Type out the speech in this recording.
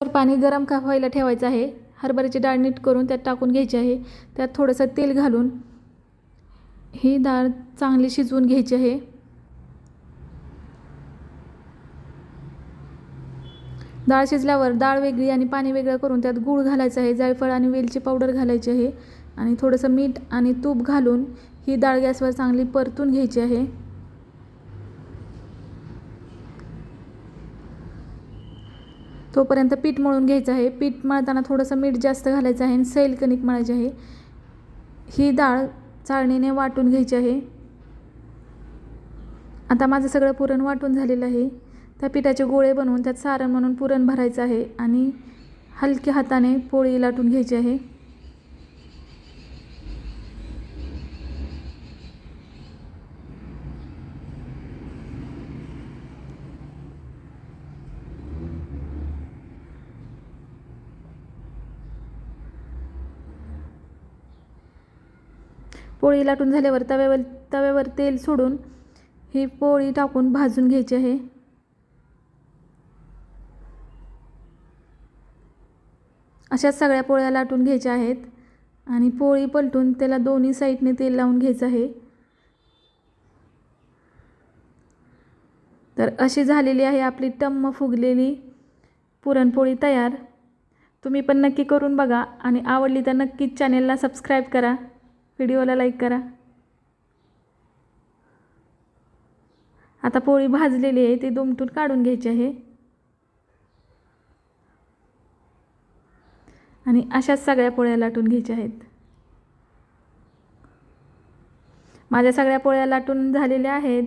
तर पाणी गरम का व्हायला ठेवायचं आहे? हरभऱ्याची डाळ नीट करून त्यात टाकून घ्यायची आहे. त्यात थोडंसं तेल घालून ही डाळ चांगली शिजवून घ्यायची आहे. डाळ शिजल्यावर डाळ वेगळी आणि पाणी वेगळं करून त्यात गूळ घालायचं आहे. जायफळ आणि वेलची पावडर घालायची आहे. आणि थोडंसं मीठ आणि तूप घालून ही डाळ गॅसवर चांगली परतून घ्यायची आहे. तोपर्यंत पीठ मळून घ्यायचं आहे. पीठ मळताना थोडंसं मीठ जास्त घालायचं आहे आणि सैल कणिक मळायची आहे. ही डाळ चाळणीने वाटून घ्यायची आहे. आता माझं सगळं पुरण वाटून झालेलं आहे. त्या पिठाचे गोळे बनवून त्यात सारण म्हणून पुरण भरायचं आहे आणि हलक्या हाताने पोळी लाटून घ्यायची आहे. पोळी लाटून झाल्यावर तव्यावर तव्यावर तेल सोडून ही पोळी टाकून भाजून घ्यायची आहे. अशाच सगळ्या पोळ्या लाटून घ्यायच्या आहेत आणि पोळी पलटून त्याला दोन्ही साईडने तेल लावून घ्यायचं आहे. तर अशी झालेली आहे आपली टम्म फुगलेली पुरणपोळी तयार. तुम्ही पण नक्की करून बघा आणि आवडली तर नक्कीच चॅनेलला सबस्क्राईब करा. व्हिडिओला लाईक करा. आता पोळी भाजलेली आहे ती दुमटून काढून घ्यायची आहे. आणि अशाच सगळ्या पोळ्या लाटून घ्यायच्या आहेत. माझ्या सगळ्या पोळ्या लाटून झालेल्या आहेत.